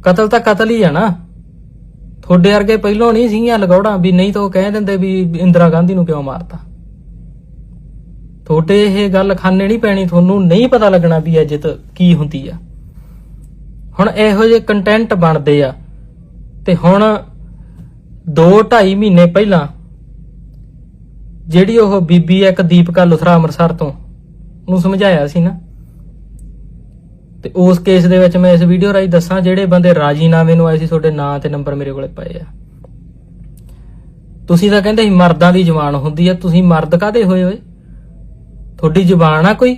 ਕਤਲ ਤਾਂ ਕਤਲ ਹੀ ਆ ਨਾ। ਤੁਹਾਡੇ ਵਰਗੇ ਪਹਿਲੋਂ ਨਹੀਂ ਸੀਗੀਆਂ ਲਗੌੜਾਂ ਵੀ ਨਹੀਂ ਤਾਂ ਉਹ ਕਹਿ ਦਿੰਦੇ ਵੀ ਇੰਦਰਾ ਗਾਂਧੀ ਨੂੰ ਕਿਉਂ ਮਾਰਤਾ। ਤੁਹਾਡੇ ਇਹ ਗੱਲ ਖਾਨੇ ਨਹੀਂ ਪੈਣੀ, ਤੁਹਾਨੂੰ ਨਹੀਂ ਪਤਾ ਲੱਗਣਾ ਵੀ ਇੱਜ਼ਤ ਕੀ ਹੁੰਦੀ ਆ। ਹੁਣ ਇਹੋ ਜਿਹੇ ਕੰਟੈਂਟ ਬਣਦੇ ਆ। ਤੇ ਹੁਣ 2 2.5 ਮਹੀਨੇ ਪਹਿਲਾਂ ਜਿਹੜੀ ਉਹ ਬੀਬੀ ਇੱਕ ਦੀਪਕਾ ਲੁਥਰਾ ਅੰਮ੍ਰਿਤਸਰ ਤੋਂ, ਉਹਨੂੰ ਸਮਝਾਇਆ ਸੀ ਨਾ। ਤੇ ਉਸ ਕੇਸ ਦੇ ਵਿੱਚ ਮੈਂ ਇਸ ਵੀਡੀਓ ਰਾਹੀਂ ਦੱਸਾਂ, ਜਿਹੜੇ ਬੰਦੇ ਰਾਜੀਨਾਮੇ ਨੂੰ ਆਏ ਸੀ, ਤੁਹਾਡੇ ਨਾਂ ਤੇ ਨੰਬਰ ਮੇਰੇ ਕੋਲੇ ਪਏ ਆ। ਤੁਸੀਂ ਤਾਂ ਕਹਿੰਦੇ ਸੀ ਮਰਦਾਂ ਦੀ ਜ਼ੁਬਾਨ ਹੁੰਦੀ ਆ, ਤੁਸੀਂ ਮਰਦ ਕਾਦੇ ਹੋਏ ਹੋਏ? ਤੁਹਾਡੀ ਜ਼ੁਬਾਨ ਆ ਕੋਈ?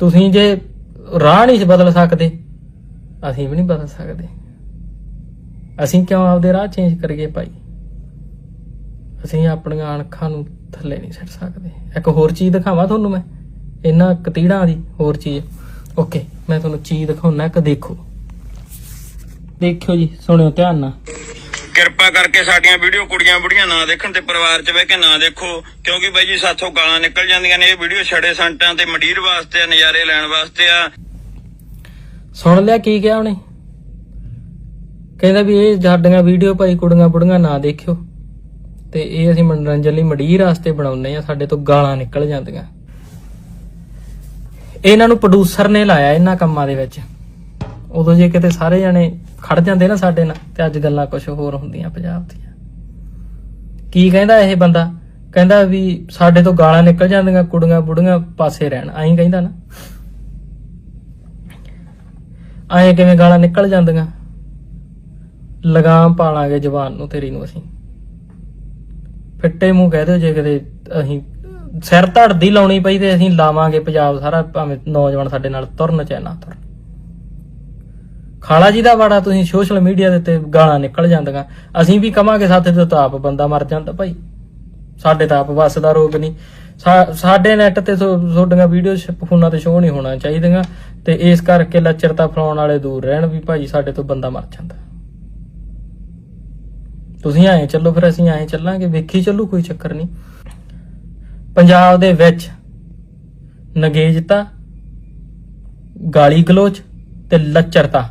ਤੁਸੀਂ ਜੇ ਰਾਹ ਨਹੀਂ ਬਦਲ ਸਕਦੇ, ਅਸੀਂ ਵੀ ਨਹੀਂ ਬਦਲ ਸਕਦੇ। ਅਸੀਂ ਕਿਉਂ ਆਪਦੇ ਰਾਹ ਚੇਂਜ ਕਰੀਏ ਭਾਈ? ਅਸੀਂ ਆਪਣੀਆਂ ਅਣਖਾਂ ਨੂੰ ਥੱਲੇ ਨਹੀਂ ਛੱਡ ਸਕਦੇ। ਇੱਕ ਹੋਰ ਚੀਜ਼ ਦਿਖਾਵਾਂ ਤੁਹਾਨੂੰ ਮੈਂ। ਇਹਨਾਂ ਕਤੀੜਾਂ ਦੀ ਹੋਰ ਚੀਜ਼। ਓਕੇ ਮੈਂ ਤੁਹਾਨੂੰ ਚੀਜ਼ ਦਿਖਾਉਣਾ, ਇੱਕ ਦੇਖੋ। ਦੇਖਿਓ ਜੀ, ਸੁਣਿਓ ਧਿਆਨ ਨਾਲ। ਕਿਰਪਾ ਕਰਕੇ ਸਾਡੀਆਂ ਵੀਡੀਓ ਕੁੜੀਆਂ ਬੁੜੀਆਂ ਨਾ ਦੇਖਣ ਤੇ ਪਰਿਵਾਰ 'ਚ ਬਹਿ ਕੇ ਨਾ ਦੇਖੋ। ਕਿਉਂਕਿ ਬਾਈ ਜੀ ਸਾਥੋਂ ਗਾਲਾਂ ਨਿਕਲ ਜਾਂਦੀਆਂ ਨੇ। ਇਹ ਵੀਡੀਓ ਛੜੇ ਸੰਟਾਂ ਤੇ ਮੰਡੀਰ ਵਾਸਤੇ ਆ, ਨਜ਼ਾਰੇ ਲੈਣ ਵਾਸਤੇ ਆ। ਸੁਣ ਲਿਆ ਕੀ ਕਿਹਾ ਉਹਨੇ? ਕਹਿੰਦਾ ਵੀ ਇਹ ਸਾਡੀਆਂ ਵੀਡੀਓ ਭਾਈ ਕੁੜੀਆਂ ਬੁੜੀਆਂ ਨਾ ਦੇਖਿਓ। ਤੇ ਇਹ ਅਸੀਂ ਮਨੋਰੰਜਨ ਲਈ ਮੜੀਰ ਵਾਸਤੇ ਬਣਾਉਂਦੇ ਆ। ਸਾਡੇ ਤੋਂ ਗਾਲਾਂ ਨਿਕਲ ਜਾਂਦੀਆਂ। ਇਹਨਾਂ ਨੂੰ ਪ੍ਰੋਡਿਊਸਰ ਨੇ ਲਾਇਆ ਇਹਨਾਂ ਕੰਮਾਂ ਦੇ ਵਿੱਚ। ਉਦੋਂ ਜੇ ਕਿਤੇ ਸਾਰੇ ਜਣੇ ਖੜ ਜਾਂਦੇ ਨਾ ਸਾਡੇ ਨਾਲ, ਤੇ ਅੱਜ ਗੱਲਾਂ ਕੁਝ ਹੋਰ ਹੁੰਦੀਆਂ ਪੰਜਾਬ ਦੀਆਂ। ਕੀ ਕਹਿੰਦਾ ਇਹ ਬੰਦਾ? ਕਹਿੰਦਾ ਵੀ ਸਾਡੇ ਤੋਂ ਗਾਲਾਂ ਨਿਕਲ ਜਾਂਦੀਆਂ, ਕੁੜੀਆਂ ਬੁੜੀਆਂ ਪਾਸੇ ਰਹਿਣ। ਐਂ ਕਹਿੰਦਾ ਨਾ। ਐਂ ਕਿਵੇਂ ਗਾਲਾਂ ਨਿਕਲ ਜਾਂਦੀਆਂ? ਲਗਾਮ ਪਾਲਾਂਗੇ ਜ਼ਬਾਨ ਨੂੰ ਤੇਰੀ ਨੂੰ ਅਸੀਂ। ਫਿੱਟੇ ਮੂੰਹ ਕਹਿ ਦਿਓ ਜੇ ਕਦੇ ਅਸੀਂ ਸਿਰ ਧੜਦੀ ਲਾਉਣੀ ਪਈ ਤੇ ਅਸੀਂ ਲਾਵਾਂਗੇ ਪੰਜਾਬ ਸਾਰਾ, ਭਾਵੇਂ ਨੌਜਵਾਨ ਸਾਡੇ ਨਾਲ ਤੁਰਨ ਚਾਹੇ ਨਾ ਤੁਰਨ। ਖਾਲਾ ਜੀ ਦਾ ਵਾੜਾ ਤੁਸੀਂ ਸੋਸ਼ਲ ਮੀਡੀਆ ਦੇ ਉੱਤੇ ਗਾਲਾਂ ਨਿਕਲ ਜਾਂਦੀਆਂ। ਅਸੀਂ ਵੀ ਕਵਾਂਗੇ, ਸਾਥੇ ਤੋਂ ਤਾਂ ਆਪ ਬੰਦਾ ਮਰ ਜਾਂਦਾ ਭਾਈ। ਸਾਡੇ ਤਾਂ ਆਪ ਵੱਸ ਦਾ ਰੋਗ ਨਹੀਂ। ਸਾਡੇ ਨੈਟ ਤੇ ਸੋ- ਤੁਹਾਡੀਆਂ ਵੀਡੀਓ ਫੋਨਾਂ ਤੇ ਸ਼ੋਅ ਨਹੀਂ ਹੋਣਾ ਚਾਹੀਦੀਆਂ। ਤੇ ਇਸ ਕਰਕੇ ਲੱਚਰਤਾ ਫਲਾਉਣ ਵਾਲੇ ਦੂਰ ਰਹਿਣ ਵੀ ਭਾਈ ਸਾਡੇ ਤੋਂ ਬੰਦਾ ਮਰ ਜਾਂਦਾ। ਤੁਸੀਂ ਆਏ ਚੱਲੋ ਫਿਰ, ਅਸੀਂ ਆਏ ਚੱਲਾਂਗੇ। ਵੇਖੀ ਚੱਲੂ, ਕੋਈ ਚੱਕਰ ਨਹੀਂ। ਪੰਜਾਬ ਦੇ ਵਿੱਚ ਨਗੇਜਤਾ ਗਾਲੀ ਗਲੋਚ ਤੇ ਲੱਚਰਤਾ।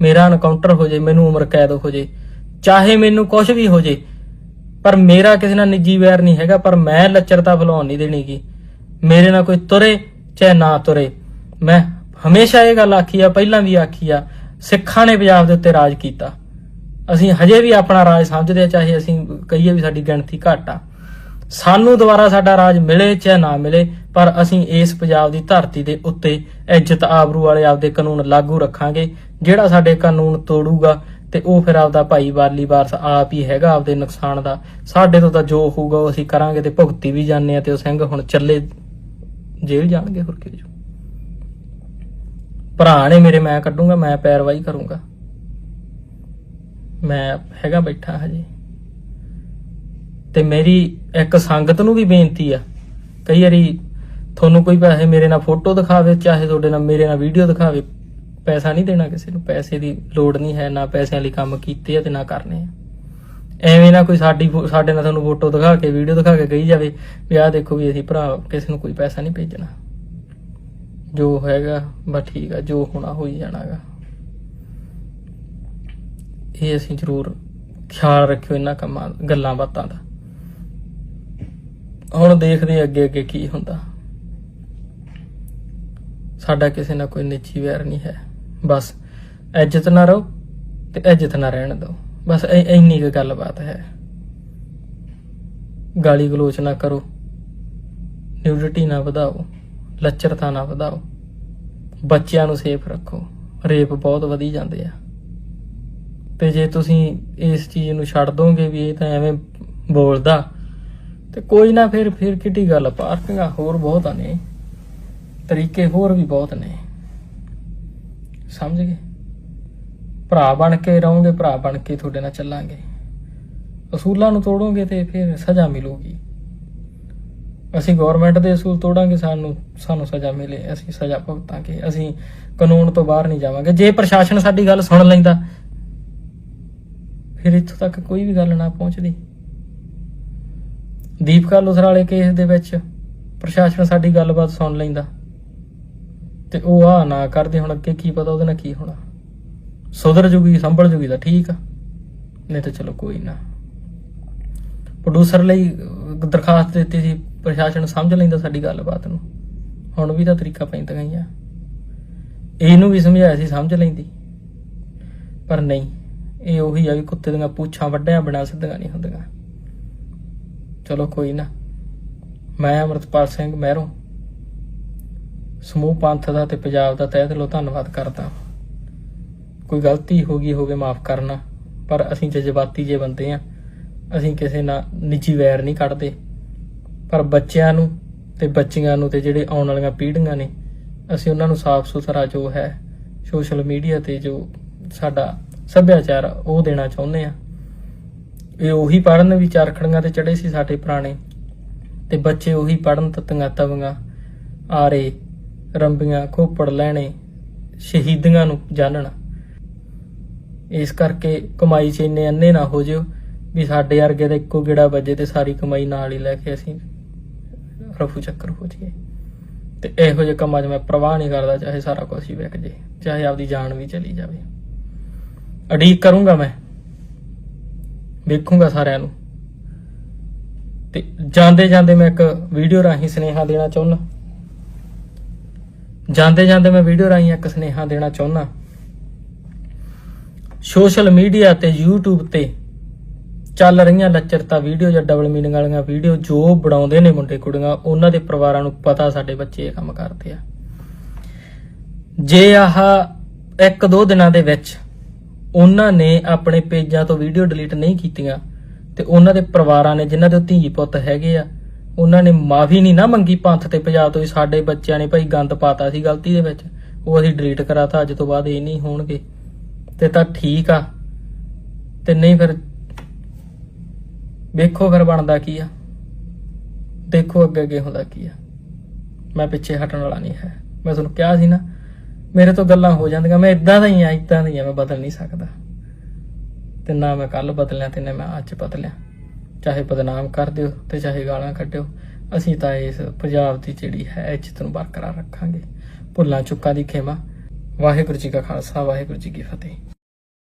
ਮੇਰਾ ਐਨਕਾਊਂਟਰ ਹੋ ਜੇ, ਮੈਨੂੰ ਉਮਰ ਕੈਦ ਹੋ ਜੇ, ਚਾਹੇ ਮੈਨੂੰ ਕੁਝ ਵੀ ਹੋ ਜੇ, ਪਰ ਮੇਰਾ ਕਿਸੇ ਨਾਲ ਨਿੱਜੀ ਵੈਰ ਨਹੀਂ ਹੈਗਾ, ਪਰ ਮੈਂ ਲੱਚਰਤਾ ਫਲਾਉਣ ਨਹੀਂ ਦੇਣੀਗੀ ਮੇਰੇ ਨਾਲ ਕੋਈ ਤੁਰੇ ਚਾਹੇ ਨਾ ਤੁਰੇ। ਮੈਂ ਹਮੇਸ਼ਾ ਇਹ ਗੱਲ ਆਖੀ ਆ, ਪਹਿਲਾਂ ਵੀ ਆਖੀ ਆ, ਸਿੱਖਾਂ ਨੇ ਪੰਜਾਬ ਦੇ ਉੱਤੇ ਰਾਜ ਕੀਤਾ। ਅਸੀਂ ਹਜੇ ਵੀ ਆਪਣਾ ਰਾਜ ਸਮਝਦੇ ਆ, ਚਾਹੇ ਅਸੀਂ ਕਹੀਏ ਵੀ ਸਾਡੀ ਗਿਣਤੀ ਘੱਟ ਆ। ਸਾਨੂੰ ਦੁਬਾਰਾ ਸਾਡਾ ਰਾਜ ਮਿਲੇ ਚਾਹੇ ਨਾ ਮਿਲੇ ਪਰ ਅਸੀਂ ਇਸ ਪੰਜਾਬ ਦੀ ਧਰਤੀ ਦੇ ਉੱਤੇ ਇੱਜ਼ਤ ਆਬਰੂ ਵਾਲੇ ਆਪਦੇ ਕਾਨੂੰਨ ਲਾਗੂ ਰੱਖਾਂਗੇ, ਜਿਹੜਾ ਸਾਡੇ ਕਾਨੂੰਨ ਤੋੜੂਗਾ ਤੇ ਉਹ ਫਿਰ ਆਪਦਾ ਭਾਈ ਵਾਲੀ ਵਾਰਸ ਆਪ ਹੀ ਹੈਗਾ ਆਪਦੇ ਨੁਕਸਾਨ ਦਾ। ਸਾਡੇ ਤੋਂ ਤਾਂ ਜੋ ਹੋਊਗਾ ਉਹ ਅਸੀਂ ਕਰਾਂਗੇ ਤੇ ਭੁਗਤੀ ਵੀ ਜਾਂਦੇ ਆ ਤੇ ਉਹ ਸਿੰਘ ਹੁਣ ਚੱਲੇ ਜੇਲ੍ਹ ਜਾਣਗੇ ਹੋਰ ਕੀ ਭਰਾ ਨੇ ਮੇਰੇ ਮੈਂ ਕੱਢੂਗਾ, ਮੈਂ ਪੈਰਵਾਈ ਕਰੂੰਗਾ। ਮੈਂ ਹੈਗਾ ਬੈਠਾ ਹਜੇ। ਤੇ ਮੇਰੀ ਇੱਕ ਸੰਗਤ ਨੂੰ ਵੀ ਬੇਨਤੀ ਆ, ਕਈ ਵਾਰੀ ਤੁਹਾਨੂੰ ਕੋਈ ਪੈਸੇ ਮੇਰੇ ਨਾਲ ਫੋਟੋ ਦਿਖਾਵੇ, ਚਾਹੇ ਤੁਹਾਡੇ ਨਾਲ ਮੇਰੇ ਨਾਲ ਵੀਡੀਓ ਦਿਖਾਵੇ, ਪੈਸਾ ਨਹੀਂ ਦੇਣਾ ਕਿਸੇ ਨੂੰ। ਪੈਸੇ ਦੀ ਲੋੜ ਨਹੀਂ ਹੈ, ਨਾ ਪੈਸਿਆਂ ਲਈ ਕੰਮ ਕੀਤੇ ਆ ਤੇ ਨਾ ਕਰਨੇ ਆ। ਐਵੇਂ ਨਾ ਕੋਈ ਸਾਡੀ ਫੋ- ਸਾਡੇ ਨਾਲ ਤੁਹਾਨੂੰ ਫੋਟੋ ਦਿਖਾ ਕੇ ਵੀਡੀਓ ਦਿਖਾ ਕੇ ਕਹੀ ਜਾਵੇ ਵੀ ਆਹ ਦੇਖੋ ਵੀ ਅਸੀਂ ਭਰਾ, ਕਿਸੇ ਨੂੰ ਕੋਈ ਪੈਸਾ ਨਹੀਂ ਭੇਜਣਾ। ਜੋ ਹੈਗਾ, ਬਸ ਠੀਕ ਆ, ਜੋ ਹੋਣਾ ਹੋ ਹੀ ਜਾਣਾਗਾ। ਇਹ ਅਸੀਂ ਜ਼ਰੂਰ ਖਿਆਲ ਰੱਖਿਓ ਇਹਨਾਂ ਕੰਮਾਂ, ਗੱਲਾਂ ਬਾਤਾਂ ਦਾ। ਹੁਣ ਦੇਖਦੇ ਅੱਗੇ ਅੱਗੇ ਕੀ ਹੁੰਦਾ। ਸਾਡਾ ਕਿਸੇ ਨਾਲ ਕੋਈ ਨਿੱਜੀ ਵੈਰ ਨਹੀਂ ਹੈ। ਬਸ ਇੱਜ਼ਤ ਨਾ ਰਹੋ ਤੇ ਇੱਜ਼ਤ ਨਾ ਰਹਿਣ ਦਿਓ। ਬਸ ਇੰਨੀ ਕੁ ਗੱਲਬਾਤ ਹੈ। ਗਾਲੀ ਗਲੋਚ ਨਾ ਕਰੋ। ਨਿਊਡਿਟੀ ਨਾ ਵਧਾਓ। ਲੱਚਰਤਾ ਨਾ ਵਧਾਓ। ਬੱਚਿਆਂ ਨੂੰ ਸੇਫ ਰੱਖੋ। ਰੇਪ ਬਹੁਤ ਵਧੀ ਜਾਂਦੇ ਆ। ਤੇ ਜੇ ਤੁਸੀਂ ਇਸ ਚੀਜ਼ ਨੂੰ ਛੱਡ ਦੋਗੇ ਵੀ ਇਹ ਤਾਂ ਐਵੇਂ ਬੋਲਦਾ, ਤੇ ਕੋਈ ਨਾ ਫਿਰ ਫਿਰ ਕਿੱਡੀ ਗੱਲ ਪਾਰਕਿੰਗਾਂ ਹੋਰ ਬਹੁਤ ਆ ਨੇ। ਤਰੀਕੇ ਹੋਰ ਵੀ ਬਹੁਤ ਨੇ। ਸਮਝ ਗਏ? ਭਰਾ ਬਣ ਕੇ ਰਹੋਗੇ, ਭਰਾ ਬਣ ਕੇ ਤੁਹਾਡੇ ਨਾਲ ਚੱਲਾਂਗੇ। ਅਸੂਲਾਂ ਨੂੰ ਤੋੜੋਗੇ ਤੇ ਫਿਰ ਸਜ਼ਾ ਮਿਲੂਗੀ। ਅਸੀਂ ਗਵਰਨਮੈਂਟ ਦੇ ਅਸੂਲ ਤੋੜਾਂਗੇ, ਸਾਨੂੰ ਸਾਨੂੰ ਸਜ਼ਾ ਮਿਲੇ, ਅਸੀਂ ਸਜ਼ਾ ਭੁਗਤਾਂਗੇ, ਅਸੀਂ ਕਾਨੂੰਨ ਤੋਂ ਬਾਹਰ ਨਹੀਂ ਜਾਵਾਂਗੇ। ਜੇ ਪ੍ਰਸ਼ਾਸਨ ਸਾਡੀ ਗੱਲ ਸੁਣ ਲੈਂਦਾ, ਫਿਰ ਇੱਥੋਂ ਤੱਕ ਕੋਈ ਵੀ ਗੱਲ ਨਾ ਪਹੁੰਚਦੀ। ਦੀਪਕਾ ਲੁਸਰਾਲੇ ਕੇਸ ਦੇ ਵਿੱਚ ਪ੍ਰਸ਼ਾਸਨ ਸਾਡੀ ਗੱਲਬਾਤ ਸੁਣ ਲੈਂਦਾ। ਤੇ ਉਹ ਆ ਨਾ ਕਰਦੇ ਹੁਣ ਅੱਗੇ ਕੀ ਪਤਾ ਉਹਦੇ ਨਾਲ ਕੀ ਹੋਣਾ। ਸੁਧਰ ਜੂਗੀ, ਸੰਭਲ ਜੂਗੀ ਤਾਂ ਠੀਕ ਆ। ਨਹੀਂ ਤਾਂ ਚਲੋ ਕੋਈ ਨਾ। ਪ੍ਰੋਡਿਊਸਰ ਲਈ ਦਰਖਾਸਤ ਦਿੱਤੀ ਸੀ, ਪ੍ਰਸ਼ਾਸਨ ਸਮਝ ਲੈਂਦਾ ਸਾਡੀ ਗੱਲਬਾਤ ਨੂੰ। ਹੁਣ ਵੀ ਤਾਂ ਤਰੀਕਾ ਪੈਂਦਾ ਹੀ ਆ ਇਹਨੂੰ ਵੀ ਸਮਝਾਇਆ ਸੀ, ਸਮਝ ਲੈਂਦੀ। ਪਰ ਨਹੀਂ, ਇਹ ਉਹੀ ਆ ਵੀ ਕੁੱਤੇ ਦੀਆਂ ਪੂਛਾਂ ਵੱਡਿਆਂ ਬਿਨਾਂ ਸਿੱਧੀਆਂ ਨਹੀਂ ਹੁੰਦੀਆਂ। ਚਲੋ ਕੋਈ ਨਾ। ਮੈਂ ਅਮਰਤਪਾਲ ਸਿੰਘ ਮਹਿਰੋਂ। ਸਮੂਹ ਪੰਥ ਦਾ ਤੇ ਪੰਜਾਬ ਦਾ ਤਹਿ ਦਿਲੋਂ ਧੰਨਵਾਦ ਕਰਦਾ। ਕੋਈ ਗਲਤੀ ਹੋ ਗਈ ਹੋਵੇ ਮਾਫ ਕਰਨਾ ਪਰ ਅਸੀਂ ਜਜ਼ਬਾਤੀ ਜੇ ਬੰਦੇ ਆ ਅਸੀਂ ਕਿਸੇ ਨਾਲ ਨਿੱਜੀ ਵੈਰ ਨਹੀਂ ਕੱਢਦੇ। ਪਰ ਬੱਚਿਆਂ ਨੂੰ ਤੇ ਬੱਚੀਆਂ ਨੂੰ ਤੇ ਜਿਹੜੇ ਆਉਣ ਵਾਲੀਆਂ ਪੀੜ੍ਹੀਆਂ ਨੇ ਅਸੀਂ ਉਹਨਾਂ ਨੂੰ ਸਾਫ਼ ਸੁਥਰਾ ਜੋ ਹੈ ਸੋਸ਼ਲ ਮੀਡੀਆ ਤੇ ਜੋ ਸਾਡਾ ਸੱਭਿਆਚਾਰ ਆ, ਉਹ ਦੇਣਾ ਚਾਹੁੰਦੇ ਆ। ਇਹ ਉਹੀ ਪੜਨ ਵੀ ਚਰਖੜੀਆਂ ਤੇ ਚੜੇ ਸੀ ਸਾਡੇ ਪੁਰਾਣੇ ਤੇ ਬੱਚੇ ਉਹੀ ਪੜਨ ਤਤੀਆਂ ਤਵੀਆਂ ਆਰੇ ਰੰਬੀਆਂ ਖੋਪੜ ਲੈਣੇ, ਸ਼ਹੀਦੀਆਂ ਨੂੰ ਜਾਣਨ ਇਸ ਕਰਕੇ ਕਮਾਈ 'ਚ ਇੰਨੇ ਅੰਨੇ ਨਾ ਹੋ ਜਿਓ ਵੀ ਸਾਡੇ ਵਰਗੇ ਦਾ ਇੱਕੋ ਗੇੜਾ ਵੱਜੇ ਤੇ ਸਾਰੀ ਕਮਾਈ ਨਾਲ ਹੀ ਲੈ ਕੇ ਅਸੀਂ ਰਫੂ ਚੱਕਰ ਹੋ ਜਾਈਏ। ਤੇ ਇਹੋ ਜਿਹੇ ਕੰਮਾਂ 'ਚ ਮੈਂ ਪ੍ਰਵਾਹ ਨਹੀਂ ਕਰਦਾ, ਚਾਹੇ ਸਾਰਾ ਕੁਝ ਹੀ ਵਿਕ ਜੇ, ਚਾਹੇ ਆਪਦੀ ਜਾਨ ਵੀ ਚਲੀ ਜਾਵੇ। ਅਡੀਕ ਕਰੂੰਗਾ ਮੈਂ। ਵੇਖੂੰਗਾ ਸਾਰਿਆਂ ਨੂੰ। ਤੇ ਜਾਂਦੇ ਜਾਂਦੇ ਮੈਂ ਇੱਕ ਵੀਡੀਓ ਰਾਹੀਂ ਸੁਨੇਹਾ ਦੇਣਾ ਚਾਹੁੰਦਾ ਜਾਂਦੇ ਜਾਂਦੇ ਮੈਂ ਵੀਡੀਓ ਰਾਹੀਂ ਇੱਕ ਸੁਨੇਹਾ ਦੇਣਾ ਚਾਹੁੰਦਾ। ਸੋਸ਼ਲ ਮੀਡੀਆ ਤੇ YouTube ਤੇ ਚੱਲ ਰਹੀਆਂ ਲੱਚਰਤਾ ਵੀਡੀਓ ਜਾਂ ਡਬਲ ਮੀਨਿੰਗ ਵਾਲੀਆਂ ਵੀਡੀਓ ਜੋ ਬਣਾਉਂਦੇ ਨੇ ਮੁੰਡੇ ਕੁੜੀਆਂ, ਉਹਨਾਂ ਦੇ ਪਰਿਵਾਰਾਂ ਨੂੰ ਪਤਾ ਸਾਡੇ ਬੱਚੇ ਇਹ ਕੰਮ ਕਰਦੇ ਆ। ਜੇ ਆਹ ਇੱਕ ਦੋ ਦਿਨਾਂ ਦੇ ਵਿੱਚ ਉਹਨਾਂ ਨੇ ਆਪਣੇ ਪੇਜਾਂ ਤੋਂ ਵੀਡੀਓ ਡਿਲੀਟ ਨਹੀਂ ਕੀਤੀਆਂ ਤੇ ਉਹਨਾਂ ਦੇ ਪਰਿਵਾਰਾਂ ਨੇ ਜਿਨ੍ਹਾਂ ਦੇ ਧੀ ਪੁੱਤ ਹੈਗੇ ਆ ਉਹਨਾਂ ਨੇ ਮਾਫੀ ਨਹੀਂ ਨਾ ਮੰਗੀ, ਪੰਥ ਤੇ ਪੰਜਾਬ ਤੋਂ ਵੀ ਸਾਡੇ ਬੱਚਿਆਂ ਨੇ ਭਾਈ ਗੰਦ ਪਾਤਾ ਸੀ ਗਲਤੀ ਦੇ ਵਿੱਚ। ਉਹ ਅਸੀਂ ਡਿਲੀਟ ਕਰਾਤਾ, ਅੱਜ ਤੋਂ ਬਾਅਦ ਇਹ ਨਹੀਂ ਹੋਣਗੇ। ਤੇ ਤਾਂ ਠੀਕ ਆ। ਤੇ ਨਹੀਂ ਫਿਰ ਵੇਖੋ ਫਿਰ ਬਣਦਾ ਕੀ ਆ। ਦੇਖੋ ਅੱਗੇ ਅੱਗੇ ਹੁੰਦਾ ਕੀ ਆ। ਮੈਂ ਪਿੱਛੇ ਹਟਣ ਵਾਲਾ ਨਹੀਂ ਹੈ। ਮੈਂ ਤੁਹਾਨੂੰ ਕਿਹਾ ਸੀ ਨਾ, ਮੇਰੇ ਤੋਂ ਗੱਲਾਂ ਹੋ ਜਾਂਦੀਆਂ, ਮੈਂ ਇਦਾਂ ਦਾ ਹੀ ਆ ਇਦਾਂ ਦਾ ਹੀ ਆ, ਮੈਂ ਬਦਲ ਨਹੀਂ ਸਕਦਾ। ਤੇ ਨਾ ਮੈਂ ਕੱਲ ਬਦਲਿਆ ਤੇ ਨਾ ਮੈਂ ਅੱਜ ਬਦਲਿਆ। ਚਾਹੇ ਬਦਨਾਮ ਕਰ ਦਿਓ ਤੇ ਚਾਹੇ ਗਾਲਾਂ ਕੱਢਿਓ, ਅਸੀਂ ਤਾਂ ਇਸ ਪੰਜਾਬ ਦੀ ਜਿਹੜੀ ਹੈ ਇੱਜ਼ਤ ਨੂੰ ਬਰਕਰਾਰ ਰੱਖਾਂਗੇ। ਭੁੱਲਾਂ ਚੁੱਕਾਂ ਦੀ ਖੇਮਾ। ਵਾਹਿਗੁਰੂ ਜੀ ਕਾ ਖਾਲਸਾ, ਵਾਹਿਗੁਰੂ ਜੀ ਕੀ ਫਤਿਹ।